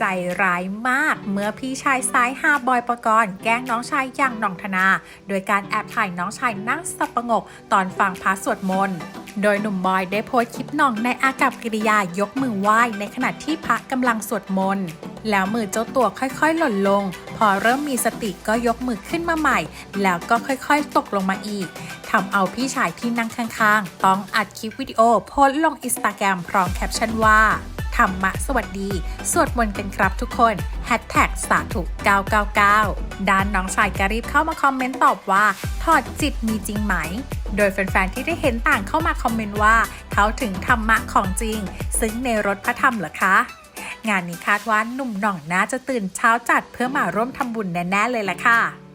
ใจร้ายมาก เมื่อพี่ชายซ้ายฮาบอยประกรณ์แกล้งน้องชายอย่างหน่องธนา โดยการแอบถ่ายน้องชายนั่งสับประงกตอนฟังพระสวดมนต์โดยหนุ่มบอยได้โพสต์คลิปน่องในอากับกิริยายกมือไหว้ในขณะที่พระกำลังสวดมนต์แล้วมือเจ้าตัวค่อยๆ หล่นลง พอเริ่มมีสติก็ยกมือขึ้นมาใหม่ แล้วก็ค่อยๆ ตกลงมาอีกทำเอาพี่ชายที่นั่งข้างๆ ต้องอัดคลิปวิดีโอโพสลงอินสตาแกรมพร้อมแคปชั่นว่า รรมะสวัสดี สวดมนต์กันครับทุกคนแฮชแท็กสาธุ999 ด้านน้องชายก็รีบเข้ามาคอมเมนต์ตอบว่า ถอดจิตมีจริงไหม โดยแฟนๆที่ได้เห็นต่างเข้ามาคอมเมนต์ว่า เขาถึงธรรมะของจริง ซึ่งในรถพระธรรมเหรอคะงานนี้คาดว่าหนุ่มหน่องน่าจะตื่นเช้าจัดเพื่อมาร่วมทำบุญแน่ๆเลยล่ะค่ะ